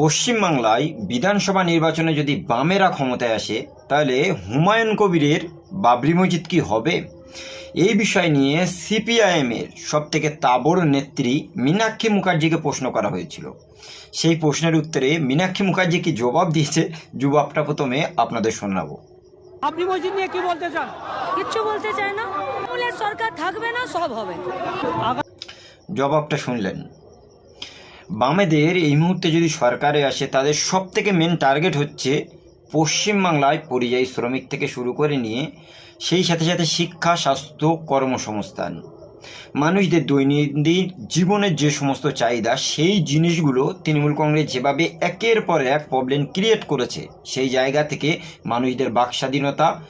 পশ্চিমবাংলায় বিধানসভা নির্বাচনে যদি বামেরা ক্ষমতায় আসে তাহলে হুমায়ুন কবিরের বাবরি মসজিদ কি হবে? এই বিষয় নিয়ে সিপিআইএমের সব থেকে তাবড় নেত্রী মীনাক্ষী মুখার্জিকে প্রশ্ন করা হয়েছিল। সেই প্রশ্নের উত্তরে মীনাক্ষী মুখার্জি কি জবাব দিয়েছে জবাবটা প্রথমে আপনাদের শোনাবো। আপনি মসজিদ নিয়ে কি বলতে চান? কিচ্ছু বলতে চায় না। সরকার থাকবে না সব হবে। জবাবটা শুনলেন। বামেদের এই মুহূর্তে যদি সরকারে আসে, তাদের সব থেকে মেন টার্গেট হচ্ছে পশ্চিমবাংলায় পরিযায়ী শ্রমিক থেকে শুরু করে নিয়ে সেই সাথে সাথে শিক্ষা, স্বাস্থ্য, কর্মসংস্থান। মানুষদের দৈনন্দিন জীবনের যে সমস্ত চাহিদা, সেই জিনিসগুলো তৃণমূল কংগ্রেস যেভাবে একের পর এক প্রবলেম ক্রিয়েট করেছে, সেই জায়গা থেকে মানুষদের বাক স্বাধীনতা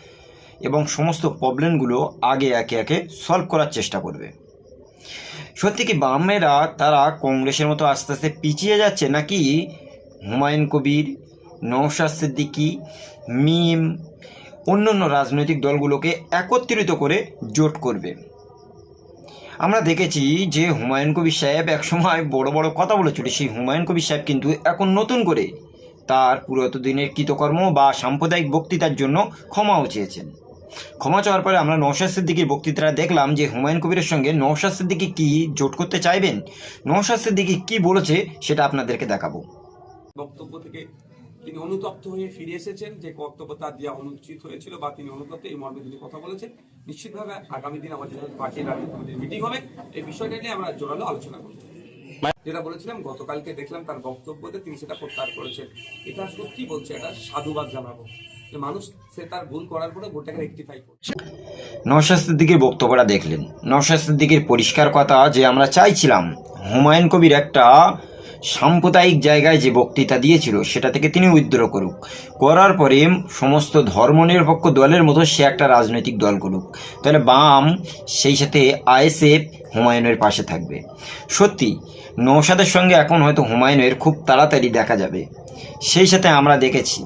এবং সমস্ত প্রবলেমগুলো আগে একে একে সলভ করার চেষ্টা করবে। সত্যি কি বামেরা তারা কংগ্রেসের মতো আস্তে আস্তে পিছিয়ে যাচ্ছে নাকি? হুমায়ুন কবির, নওশাদ সিদ্দিকি, মিম, অন্যান্য রাজনৈতিক দলগুলোকে একত্রিত করে জোট করবে। আমরা দেখেছি যে হুমায়ুন কবির সাহেব একসময় বড় বড় কথা বলেছিল সেই হুমায়ুন কবির সাহেব কিন্তু এখন নতুন করে তার পুরোত দিনের কৃতকর্ম বা সাম্প্রদায়িক বক্তৃতার জন্য ক্ষমাও চেয়েছেন। ক্ষমা চাওয়ার পরে আমরা নৌশাদ সিদ্দিকির বক্তৃতাটা দেখলাম যে হুমায়ুন কবিরের সঙ্গে নৌশাদ সিদ্দিকি কি জোট করতে চাইবেন? নৌশাদ সিদ্দিকি কি বলেছে সেটা আপনাদেরকে দেখাবো। বক্তব্য থেকে তিনি অনুতপ্ত হয়ে ফিরে এসেছেন, যে বক্তব্য তার দেওয়া অনুচিত হয়েছিল বা তিনি অনুতপ্ত, এই মর্মে তিনি কথা বলেছেন। নিশ্চিতভাবে আগামী দিন আমাদের পার্টির রাজনীতি মিটিং হবে, এই বিষয়টা নিয়ে আমরা জোরালো আলোচনা করব। যেটা বলেছিলাম, গতকালকে দেখলাম তার বক্তব্যতে তিনি সেটা প্রত্যাহার করেছেন। এটা সত্যি বলছে, এটা সাধুবাদ জানাব। যে মানুষ, সে তার ভুল করার পরে ভুলটাকে রেকটিফাই বক্তব্যটা দেখলেন। নৌশাদ সিদ্দিকির পরিষ্কার কথা যে আমরা চাইছিলাম হুমায়ুন কবির একটা সাম্প্রদায়িক জায়গায় যে বক্তৃতা দিয়েছিল, সেটা থেকে তিনি উইথড্র করুক। করার পরে সমস্ত ধর্মনিরপেক্ষ দলের মতো সে একটা রাজনৈতিক দল করুক। তাহলে বাম সেই সাথে আইএসএফ হুমায়ুনের পাশে থাকবে। সত্যি নৌসাদের সঙ্গে এখন হয়তো হুমায়ুনের খুব তাড়াতাড়ি দেখা যাবে। সেই সাথে আমরা দেখেছি,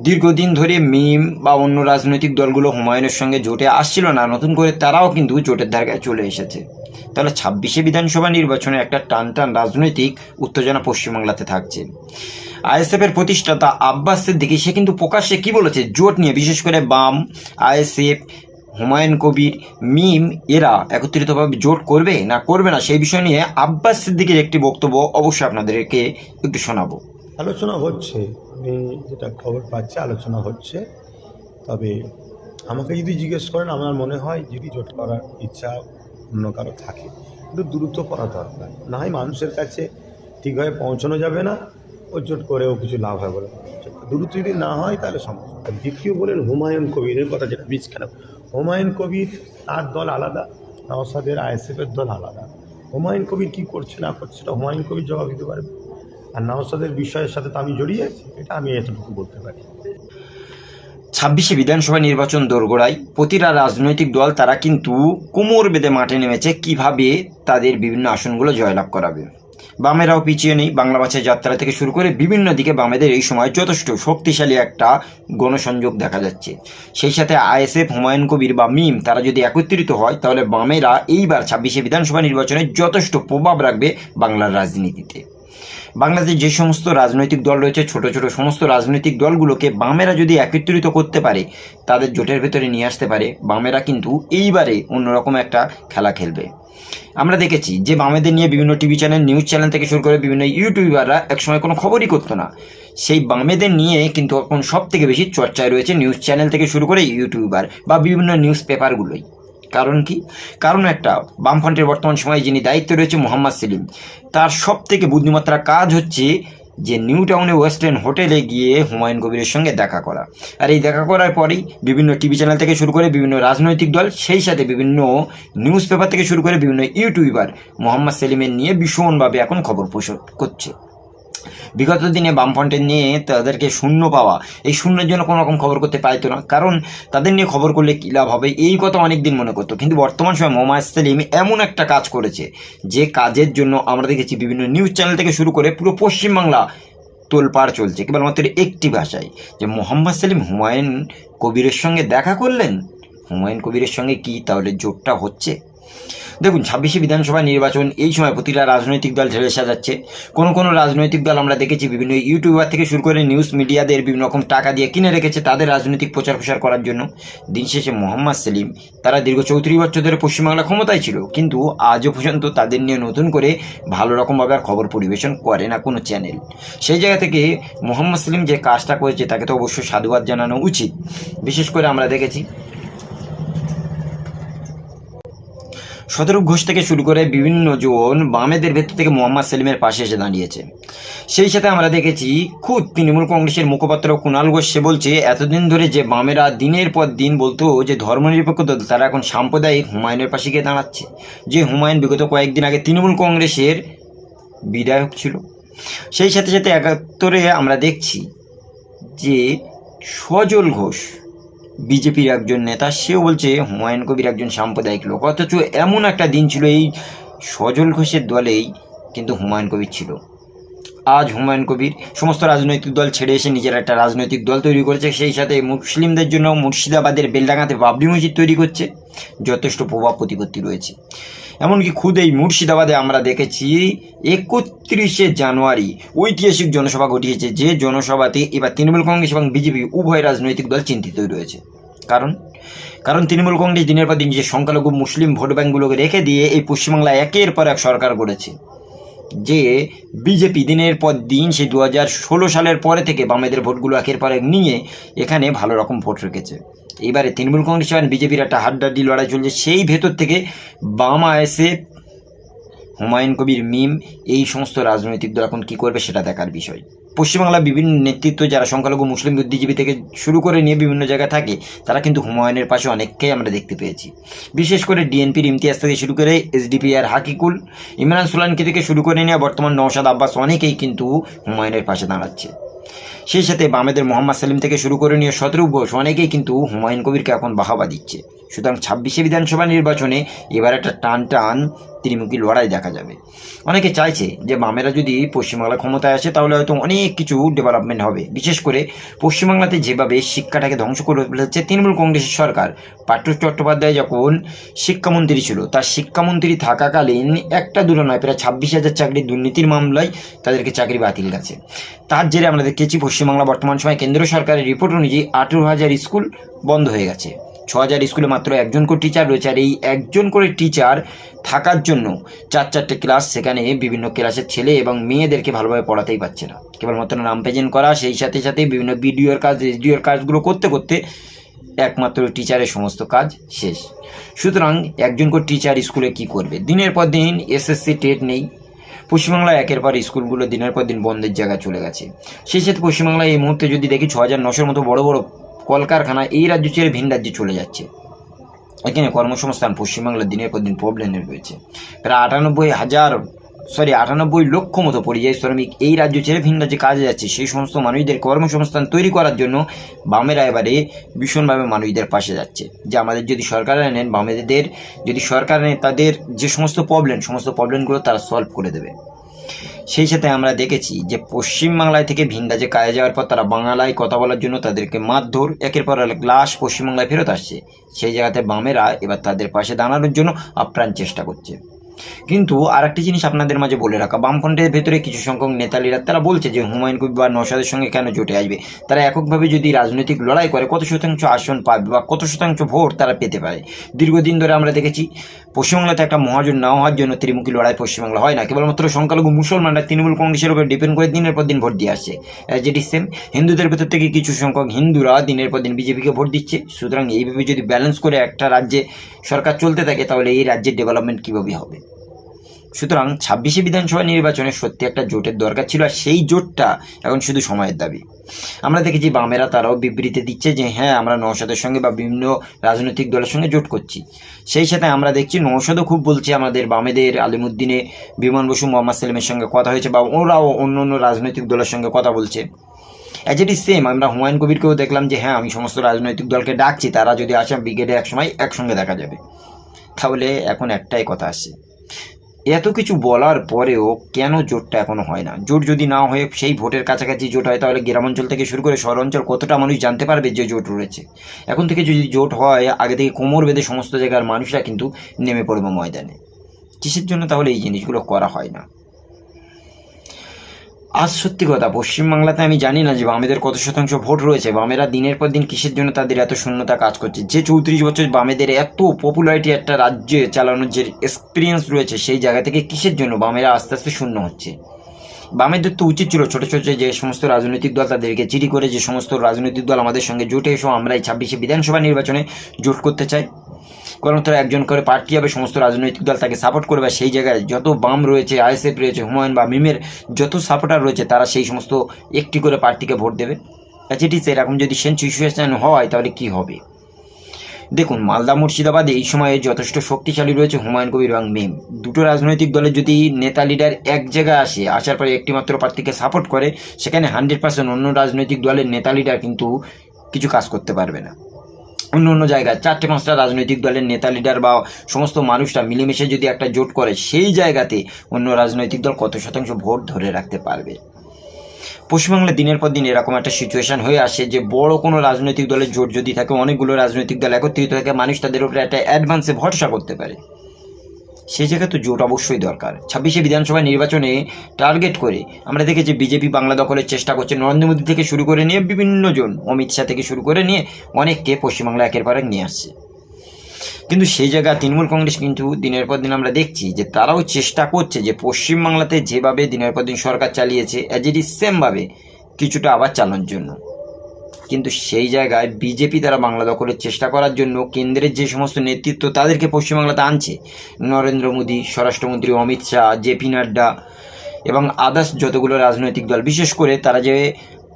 দীর্ঘদিন ধরে মিম বা অন্য রাজনৈতিক দলগুলো হুমায়ুনের সঙ্গে জোটে আসছিল না, নতুন করে তারাও কিন্তু জোটের ধারে চলে এসেছে। তাহলে ছাব্বিশে বিধানসভা নির্বাচনে একটা টান টান রাজনৈতিক উত্তেজনা পশ্চিমবাংলাতে থাকছে। আইএসএফের প্রতিষ্ঠাতা আব্বাস সিদ্দিকি, সে কিন্তু প্রকাশ্যে কি বলেছে? জোট নিয়ে, বিশেষ করে বাম, আইএসএফ, হুমায়ুন কবির, মিম, এরা একত্রিতভাবে জোট করবে না করবে না, সেই বিষয় নিয়ে আব্বাস সিদ্দিকির একটি বক্তব্য অবশ্যই আপনাদেরকে একটু শোনাবো। আলোচনা হচ্ছে। আমি যেটা খবর পাচ্ছি, আলোচনা হচ্ছে। তবে আমাকে যদি জিজ্ঞেস করেন, আমার মনে হয় যদি জোট করার ইচ্ছা অন্য কারও থাকে। কিন্তু দ্রুত করা দরকার। না হয় মানুষের কাছে ঠিকভাবে পৌঁছানো যাবে না ও জোট করেও কিছু লাভ হয় বলে। দ্রুত যদি না হয় তাহলে আর দ্বিতীয় বলেন হুমায়ুন কবিরের কথা যেটা কেন? হুমায়ুন কবির তার দল আলাদা নওসাদের আইএসএফের দল আলাদা। হুমায়ুন কবির কী করছে না করছে সেটা হুমায়ুন কবির জবাব দিতে পারবে। আর নওসাদের বিষয়ের সাথে তো আমি জড়িয়ে আছি, এটা আমি এতটুকু বলতে পারি। ছাব্বিশে বিধানসভা নির্বাচন দোরগোড়ায় প্রতিটা রাজনৈতিক দল তারা কিন্তু কোমর বেঁধে মাঠে নেমেছে, কীভাবে তাদের বিভিন্ন আসনগুলো জয়লাভ করাবে। বামেরাও পিছিয়ে নেই, বাংলা ভাষায় যাত্রা থেকে শুরু করে বিভিন্ন দিকে বামেদের এই সময় যথেষ্ট শক্তিশালী একটা গণসংযোগ দেখা যাচ্ছে। সেই সাথে আইএসএফ, হুমায়ুন কবির বা মিম, তারা যদি একত্রিত হয়, তাহলে বামেরা এইবার ছাব্বিশে বিধানসভা নির্বাচনে যথেষ্ট প্রভাব রাখবে বাংলার রাজনীতিতে। বাংলাদেশে যে সমস্ত রাজনৈতিক দল রয়েছে, ছোট ছোট সমস্ত রাজনৈতিক দলগুলোকে বামেরা যদি একত্রিত করতে পারে, তাদের জোটের ভেতরে নিয়ে আসতে পারে। বামেরা কিন্তু এইবারে অন্যরকম একটা খেলা খেলবে। আমরা দেখেছি যে বামেদের নিয়ে বিভিন্ন টিভি চ্যানেল, নিউজ চ্যানেল থেকে শুরু করে বিভিন্ন ইউটিউবাররা একসময় কোনো খবরই করতো না। সেই বামেদের নিয়ে কিন্তু এখন সব থেকে বেশি চর্চায় রয়েছে নিউজ চ্যানেল থেকে শুরু করে ইউটিউবার বা বিভিন্ন নিউজ পেপারগুলোই। কারণ কি? কারণ একটা, বামফ্রন্টের বর্তমান সময়ে যিনি দায়িত্বে রয়েছে মোহাম্মদ সেলিম, তার সব থেকে বুদ্ধিমত্তার কাজ হচ্ছে যে নিউ টাউনে ওয়েস্টার্ন হোটেলে গিয়ে হুমায়ুন কবিরের সঙ্গে দেখা করা। আর এই দেখা করার পরেই বিভিন্ন টিভি চ্যানেল থেকে শুরু করে বিভিন্ন রাজনৈতিক দল, সেই সাথে বিভিন্ন নিউজ পেপার থেকে শুরু করে বিভিন্ন ইউটিউবার মোহাম্মদ সেলিমের নিয়ে ভীষণভাবে এখন খবর পোষণ করছে। বিগত দিনে বামফ্রন্টের নিয়ে তাদেরকে শূন্য পাওয়া, এই শূন্যের জন্য কোনো রকম খবর করতে পারতো না। কারণ তাদের নিয়ে খবর করলে কী লাভ হবে? এই কথা অনেক দিন মনে করতো। কিন্তু বর্তমান সময় মোহাম্মদ সেলিম এমন একটা কাজ করেছে, যে কাজের জন্য আমরা দেখেছি বিভিন্ন নিউজ চ্যানেল থেকে শুরু করে পুরো পশ্চিমবাংলা তোলপাড় চলছে, কেবলমাত্র একটি ভাষায়। যে মোহাম্মদ সেলিম হুমায়ুন কবিরের সঙ্গে দেখা করলেন? হুমায়ুন কবিরের সঙ্গে কি তাহলে জোটটা হচ্ছে? দেখুন, ছাব্বিশে বিধানসভা নির্বাচন, এই সময় প্রতিটা রাজনৈতিক দল ঢেলে সাজাচ্ছে। কোনো কোনো রাজনৈতিক দল আমরা দেখেছি, বিভিন্ন ইউটিউবার থেকে শুরু করে নিউজ মিডিয়াদের বিভিন্ন রকম টাকা দিয়ে কিনে রেখেছে তাদের রাজনৈতিক প্রচার প্রসার করার জন্য। দিন শেষে মোহাম্মদ সেলিম, তারা দীর্ঘ চৌত্রিশ বছর ধরে পশ্চিমবাংলা ক্ষমতায় ছিল, কিন্তু আজও পর্যন্ত তাদের নিয়ে নতুন করে ভালো রকমভাবে আর খবর পরিবেশন করে না কোনো চ্যানেল সেই জায়গা থেকে মোহাম্মদ সেলিম যে কাজটা করেছে, তাকে তো অবশ্যই সাধুবাদ জানানো উচিত। বিশেষ করে আমরা দেখেছি শতরূপ ঘোষ থেকে শুরু করে বিভিন্ন জন বামেদের ভেতর থেকে মোহাম্মদ সেলিমের পাশে এসে দাঁড়িয়েছে। সেই সাথে আমরা দেখেছি খুব তৃণমূল কংগ্রেসের মুখপাত্র কুণাল ঘোষ, সে বলছে, এতদিন ধরে যে বামেরা দিনের পর দিন বলতো যে ধর্মনিরপেক্ষ দল, তারা এখন সাম্প্রদায়িক হুমায়ুনের পাশে গিয়ে দাঁড়াচ্ছে। যে হুমায়ুন বিগত কয়েকদিন আগে তৃণমূল কংগ্রেসের বিধায়ক ছিল। সেই সাথে সাথে একাত্তরে আমরা দেখছি যে সজল ঘোষ বিজেপির একজন নেতা, সেও বলছে, হুমায়ুন কবির একজন সাম্প্রদায়িক লোক। অথচ এমন একটা দিন ছিল এই সজল ঘোষের দলেই কিন্তু হুমায়ুন কবির ছিল। আজ হুমায়ুন কবির সমস্ত রাজনৈতিক দল ছেড়ে এসে নিজের একটা রাজনৈতিক দল তৈরি করেছে। সেই সাথে মুসলিমদের জন্য মুর্শিদাবাদের বেলডাঙ্গাতে বাবরি মসজিদ তৈরি করছে। যথেষ্ট প্রভাব প্রতিপত্তি রয়েছে। এমনকি খুদ এই মুর্শিদাবাদে আমরা দেখেছি, একত্রিশে জানুয়ারি ঐতিহাসিক জনসভা ঘটিয়েছে, যে জনসভাতে এবার তৃণমূল কংগ্রেস এবং বিজেপি উভয় রাজনৈতিক দল চিন্তিতই রয়েছে। কারণ? কারণ তৃণমূল কংগ্রেস দিনের পর দিন যে সংখ্যালঘু মুসলিম ভোট ব্যাঙ্কগুলোকে রেখে দিয়ে এই পশ্চিমবাংলায় একের পর এক সরকার গড়েছে। যে বিজেপি দিনের পর দিন সে দু হাজার ষোলো সালের পরে থেকে বামেদের ভোটগুলো একের পর এক নিয়ে এখানে ভালো রকম ভোট রেখেছে। এবারে তৃণমূল কংগ্রেস এবং বিজেপির একটা হাড্ডাড্ডি লড়াই চলছে। সেই ভেতর থেকে বামা এসে হুমায়ুন কবির মিম, এই সমস্ত রাজনৈতিক দল এখন কী করবে সেটা দেখার বিষয়। পশ্চিমবাংলার বিভিন্ন নেতৃত্ব যারা সংখ্যালঘু মুসলিম বুদ্ধিজীবী থেকে শুরু করে নিয়ে বিভিন্ন জায়গায় থাকে, তারা কিন্তু হুমায়ুনের পাশে অনেককেই আমরা দেখতে পেয়েছি। বিশেষ করে ডিএনপির ইমতিয়াজ থেকে শুরু করে এসডিপি আর হাকিকুল, ইমরান সোলানকি থেকে শুরু করে নিয়ে বর্তমান নওশাদ আব্বাস অনেকেই কিন্তু হুমায়ুনের পাশে দাঁড়াচ্ছে। সেই সাথে বামেদের মোহাম্মদ সেলিম থেকে শুরু করে নিয়ে শতরূপ ঘোষ অনেকেই কিন্তু হুমায়ুন কবিরকে এখন বাহাবা দিচ্ছে। সুতরাং ছাব্বিশে বিধানসভা নির্বাচনে এবার একটা টান টান ত্রিমুখী লড়াই দেখা যাবে। অনেকে চাইছে যে বামেরা যদি পশ্চিমবাংলা ক্ষমতায় আসে, তাহলে হয়তো অনেক কিছু ডেভেলপমেন্ট হবে। বিশেষ করে পশ্চিমবাংলাতে যেভাবে শিক্ষাটাকে ধ্বংস করে ফেলেছে তৃণমূল কংগ্রেসের সরকার পাট্ট চট্টোপাধ্যায় যখন শিক্ষামন্ত্রী ছিল, তার শিক্ষামন্ত্রী থাকাকালীন একটা দুটো নয়, প্রায় ছাব্বিশ হাজার চাকরি দুর্নীতির মামলায় তাদেরকে চাকরি বাতিল গেছে তার জেরে আমরা দেখেছি পশ্চিমবাংলা বর্তমান সময় কেন্দ্র সরকারের রিপোর্ট অনুযায়ী আঠেরো হাজার স্কুল বন্ধ হয়ে গেছে। ছ হাজার স্কুলে মাত্র একজন করে টিচার রয়েছে আর এই একজন করে টিচার থাকার জন্য চার চারটে ক্লাস সেখানে বিভিন্ন ক্লাসের ছেলে এবং মেয়েদেরকে ভালোভাবে পড়াতেই পারছে না। কেবলমাত্র নাম প্রেজেন্ট করা, সেই সাথে সাথে বিভিন্ন বিডিওর কাজ এসডিওর কাজগুলো করতে করতে একমাত্র টিচারের সমস্ত কাজ শেষ। সুতরাং একজন করে টিচার স্কুলে কি করবে? দিনের পর দিন এসএসসি টেট নেই। পশ্চিমবাংলায় একের পর স্কুলগুলো দিনের পর দিন বন্ধের জায়গায় চলে গেছে। সেই সাথে পশ্চিমবাংলায় এই মুহূর্তে যদি দেখি ছ হাজার নশোর মতো বড় বড় কলকারখানা, এই রাজ্য ছেড়ে ভিন রাজ্যে চলে যাচ্ছে। এখানে কর্মসংস্থান পশ্চিমবাংলার দিনের পর দিন প্রবলেমে রয়েছে। প্রায় আটানব্বই হাজার সরি আটানব্বই লক্ষ মতো পরিযায়ী শ্রমিক এই রাজ্য ছেড়ে ভিন রাজ্যে কাজে যাচ্ছে। সেই সমস্ত মানুষদের কর্মসংস্থান তৈরি করার জন্য বামেরা এবারে ভীষণভাবে মানুষদের পাশে যাচ্ছে। যে আমাদের যদি সরকার নেন বামেদের যদি সরকার নেন তাদের যে সমস্ত প্রবলেম সমস্ত প্রবলেমগুলো তারা সলভ করে দেবে। সেই সাথে আমরা দেখেছি যে পশ্চিমবাংলায় থেকে ভিন কায়ে যাওয়ার পর তারা বাংলায় কথা বলার জন্য তাদেরকে মারধর, একের পর এক লাশ পশ্চিমবাংলায় ফেরত আসছে। সেই জায়গাতে বামেরা এবার তাদের পাশে দাঁড়ানোর জন্য আপ্রাণ চেষ্টা করছে। কিন্তু আরেকটি জিনিস আপনাদের মাঝে বলে রাখা, বামফ্রন্টের ভেতরে কিছু সংখ্যক নেতালিরা, তারা বলছে যে হুমায়ুন কবির বা নৌসাদের সঙ্গে কেন জোটে আসবে? তারা এককভাবে যদি রাজনৈতিক লড়াই করে, কত শতাংশ আসন পাবে বা কত শতাংশ ভোট তারা পেতে পারে? দীর্ঘদিন ধরে আমরা দেখেছি, পশ্চিমবাংলাতে একটা মহাজন না হওয়ার জন্য ত্রিমুখী লড়াই পশ্চিমবাংলা হয় না। কেবলমাত্র সংখ্যালঘু মুসলমানরা তৃণমূল কংগ্রেসের উপর ডিপেন্ড করে দিনের পর দিন ভোট দিয়ে আসছে। যেটি সেম হিন্দুদের ভেতর থেকে কিছু সংখ্যক হিন্দুরা দিনের পর দিন বিজেপিকে ভোট দিচ্ছে। সুতরাং এইভাবে যদি ব্যালেন্স করে একটা রাজ্যে সরকার চলতে থাকে, তাহলে এই রাজ্যের ডেভেলপমেন্ট কীভাবে হবে? সুতরাং ছাব্বিশে বিধানসভা নির্বাচনে সত্যি একটা জোটের দরকার ছিল, আর সেই জোটটা এখন শুধু সময়ের দাবি। আমরা দেখেছি বামেরা তারাও বিবৃতি দিচ্ছে যে হ্যাঁ আমরা নৌসাদের সঙ্গে বা বিভিন্ন রাজনৈতিক দলের সঙ্গে জোট করছি। সেই সাথে আমরা দেখছি নৌসাদও খুব বলছে, আমাদের বামেদের, আলিমুদ্দিনে বিমান বসু, মোহাম্মদ সেলিমের সঙ্গে কথা হয়েছে বা ওরাও অন্য অন্য রাজনৈতিক দলের সঙ্গে কথা বলছে। অ্যাজ ইট ইজ সেম আমরা হুমায়ুন কবিরকেও দেখলাম যে হ্যাঁ আমি সমস্ত রাজনৈতিক দলকে ডাকছি, তারা যদি আসে ব্রিগেডে একসময় একসঙ্গে দেখা যাবে। তাহলে এখন একটাই কথা আসছে। এত কিছু বলার পরেও কেন জোটটা এখনও হয় না? জোট যদি না হয়ে সেই ভোটের কাছাকাছি জোট হয়, তাহলে গ্রামাঞ্চল থেকে শুরু করে শহরাঞ্চল কতটা মানুষ জানতে পারবে যে জোট রয়েছে? এখন থেকে যদি জোট হয়, আগে থেকে কোমর বেঁধে সমস্ত জায়গার মানুষরা কিন্তু নেমে পড়বে ময়দানে। কিসের জন্য তাহলে এই জিনিসগুলো করা হয় না? আজ সত্যি কথা, পশ্চিমবাংলাতে আমি জানি না যে বামেদের কত শতাংশ ভোট রয়েছে, বামেরা দিনের পর দিন কিসের জন্য তাদের এত শূন্যতা কাজ করছে? যে চৌত্রিশ বছর বামেদের এত পপুলারিটি একটা রাজ্যে চালানোর যে এক্সপিরিয়েন্স রয়েছে, সেই জায়গা থেকে কিসের জন্য বামেরা আস্তে আস্তে শূন্য হচ্ছে? বামেদের তো উচিত ছিল ছোটো ছোটো যে সমস্ত রাজনৈতিক দল তাদেরকে চিঠি করে যে সমস্ত রাজনৈতিক দল আমাদের সঙ্গে জোটে এসো আমরা এই ছাব্বিশে বিধানসভা নির্বাচনে জোট করতে চাই। কারণ তারা একজন করে পার্টি হবে সমস্ত রাজনৈতিক দল তাকে সাপোর্ট করবে সেই জায়গায় যত বাম রয়েছে আইএসএফ রয়েছে হুমায়ুন বা মিমের যত সাপোর্টার রয়েছে তারা সেই সমস্ত একটি করে পার্টিকে ভোট দেবে। আছে, এরকম যদি সিচুয়েশন হয় তাহলে কি হবে? দেখুন মালদা মুর্শিদাবাদে এই সময়ে যথেষ্ট শক্তিশালী রয়েছে হুমায়ুন কবির এবং মিম। দুটো রাজনৈতিক দলের যদি নেতা লিডার এক জায়গায় আসে আসার পরে একটিমাত্র প্রার্থীকে সাপোর্ট করে সেখানে হান্ড্রেড পার্সেন্ট অন্য রাজনৈতিক দলের নেতা লিডার কিন্তু কিছু কাজ করতে পারবে না। অন্য অন্য জায়গায়, চারটে পাঁচটা রাজনৈতিক দলের নেতা লিডার বা সমস্ত মানুষরা মিলেমিশে যদি একটা জোট করে, সেই জায়গাতে অন্য রাজনৈতিক দল কত শতাংশ ভোট ধরে রাখতে পারবে? পশ্চিমবাংলা দিনের পর দিন এরকম একটা সিচুয়েশান হয়ে আসে যে, বড় কোনো রাজনৈতিক দলের জোট যদি থাকে, অনেকগুলো রাজনৈতিক দল একত্রিত থাকে, মানুষ তাদের উপরে একটা অ্যাডভান্সে ভরসা করতে পারে। সেই জায়গায় তো জোট অবশ্যই দরকার। ছাব্বিশে বিধানসভা নির্বাচনে টার্গেট করে আমরা দেখেছি বিজেপি বাংলা দখলের চেষ্টা করছে। নরেন্দ্র মোদী থেকে শুরু করে নিয়ে বিভিন্ন জন অমিত শাহ থেকে শুরু করে নিয়ে অনেককে পশ্চিমবাংলা একের পর এক নিয়ে আসছে। কিন্তু সেই জায়গায় তৃণমূল কংগ্রেস কিন্তু দিনের পর দিন আমরা দেখছি যে তারাও চেষ্টা করছে যে পশ্চিমবাংলাতে যেভাবে দিনের পর দিন সরকার চালিয়েছে অ্যাজ ইট ইজ সেমভাবে কিছুটা আবার চালানোর জন্য। কিন্তু সেই জায়গায় বিজেপি তারা বাংলা দখলের চেষ্টা করার জন্য কেন্দ্রের যে সমস্ত নেতৃত্ব তাদেরকে পশ্চিমবাংলাতে আনছে। নরেন্দ্র মোদী, স্বরাষ্ট্রমন্ত্রী অমিত শাহ জেপি নাড্ডা এবং আদার্স যতগুলো রাজনৈতিক দল, বিশেষ করে তারা যে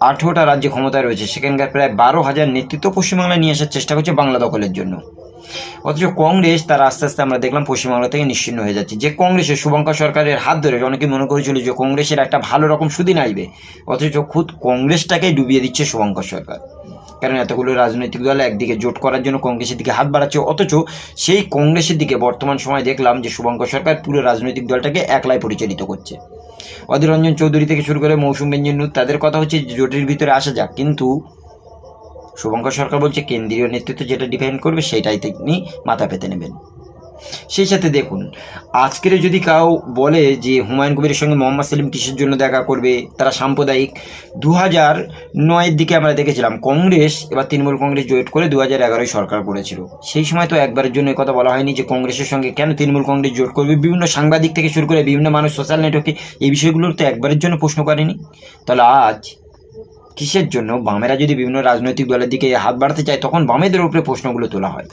আঠেরোটা রাজ্যে ক্ষমতায় রয়েছে, সেখানকার প্রায় বারো হাজার নেতৃত্ব পশ্চিমবাংলায় নিয়ে আসার চেষ্টা করছে বাংলা দখলের জন্য। অথচ কংগ্রেস তারা আস্তে আস্তে আমরা দেখলাম পশ্চিমবাংলা থেকে নিশ্চিন্ন হয়ে যাচ্ছে। যে কংগ্রেসের শুভঙ্কর সরকারের হাত ধরে অনেকে মনে করেছিল যে কংগ্রেসের একটা ভালো রকম সুদিন আসবে। অথচ খুদ কংগ্রেসটাকেই ডুবিয়ে দিচ্ছে শুভঙ্কর সরকার। কারণ এতগুলো রাজনৈতিক দল একদিকে জোট করার জন্য কংগ্রেসের দিকে হাত বাড়াচ্ছে, অথচ সেই কংগ্রেসের দিকে বর্তমান সময় দেখলাম যে শুভঙ্কর সরকার পুরো রাজনৈতিক দলটাকে একলাই পরিচালিত করছে। অধীর রঞ্জন চৌধুরী থেকে শুরু করে মৌসুম বেঞ্জন তাদের কথা হচ্ছে জোটের ভিতরে আসা যাক। কিন্তু শুভঙ্কর সরকার বলছে, কেন্দ্রীয় নেতৃত্ব যেটা ডিপেন্ড করবে, সেটাই তিনি মাথা পেতে নেবেন। সেই সাথে দেখুন, আজকের যদি কাউ বলে যে হুমায়ুন কবিরের সঙ্গে মোহাম্মদ সেলিম কিসের জন্য দেখা করবে, তারা সাম্প্রদায়িক দু হাজার নয়ের দিকে আমরা দেখেছিলাম, কংগ্রেস, এবার তৃণমূল কংগ্রেস জয়েট করে দু হাজার এগারোয় সরকার করেছিল। সেই সময় তো একবারের জন্য কথা বলা হয়নি যে কংগ্রেসের সঙ্গে কেন তৃণমূল কংগ্রেস জোট করবে। বিভিন্ন সাংবাদিক থেকে শুরু করে বিভিন্ন মানুষ সোশ্যাল নেটওয়ার্কে এই বিষয়গুলোর তো একবারের জন্য প্রশ্ন করেনি। তাহলে আজ কিসের জন্য? বামেরা যদি বিভিন্ন রাজনৈতিক দলের দিকে হাত বাড়াতে চায়, তখন বামেদের উপরে প্রশ্নগুলো তোলা হয়।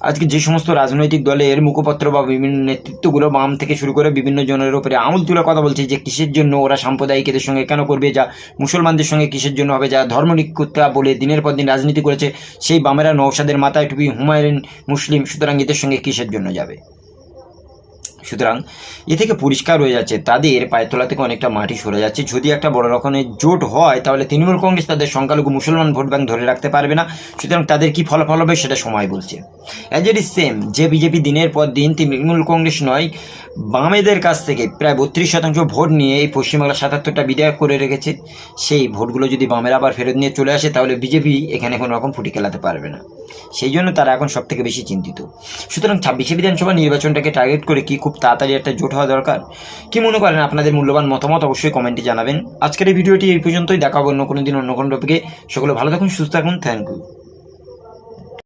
আজকে যে সমস্ত রাজনৈতিক দলের মুখপত্র বা বিভিন্ন নেতৃত্বগুলো বাম থেকে শুরু করে বিভিন্ন জনের উপরে আঙুল তুলে কথা বলছে যে কিসের জন্য ওরা সাম্প্রদায়িকদের সঙ্গে কেন করবে, যা মুসলমানদের সঙ্গে কিসের জন্য হবে, যা ধর্মনিরপেক্ষতা বলে দিনের পর দিন রাজনীতি করেছে, সেই বামেরা নৌসাদের মাথায় টুপি হুমায়ুন মুসলিম, সুতরাং এদের সঙ্গে কিসের জন্য যাবে? সুতরাং এ থেকে পরিষ্কার হয়ে যাচ্ছে, তাদের পায়ের তলা থেকে অনেকটা মাটি সরে যাচ্ছে। যদি একটা বড় রকমের জোট হয়, তাহলে তৃণমূল কংগ্রেস তাদের সংখ্যালঘু মুসলমান ভোট ব্যাংক ধরে রাখতে পারবে না। সুতরাং তাদের কি ফলাফল হবে সেটা সময় বলছে। অ্যাজ ইট ইজ সেম যে বিজেপি দিনের পর দিন তৃণমূল কংগ্রেস নয়, বামেদের কাছ থেকে প্রায় বত্রিশ শতাংশ ভোট নিয়ে এই পশ্চিমবাংলার সাতাত্তরটা বিধায়ক করে রেখেছে। সেই ভোটগুলো যদি বামেরা আবার ফেরত নিয়ে চলে আসে, তাহলে বিজেপি এখানে কোনো রকম ফুটি খেলাতে পারবে না। সেই জন্য তারা এখন সব থেকে বেশি চিন্তিত। সুতরাং ছাব্বিশে বিধানসভা নির্বাচনটাকে টার্গেট করে কি খুব তাড়াতাড়ি একটা জোট হওয়া দরকার। কি মনে করেন আপনাদের মূল্যবান মতামত অবশ্যই কমেন্টে জানাবেন। আজকের এই ভিডিওটি এই পর্যন্তই। দেখাবো অন্য কোনো দিন অন্য কোনো টপিকে সকলে ভালো থাকুন, সুস্থ থাকুন। Thank you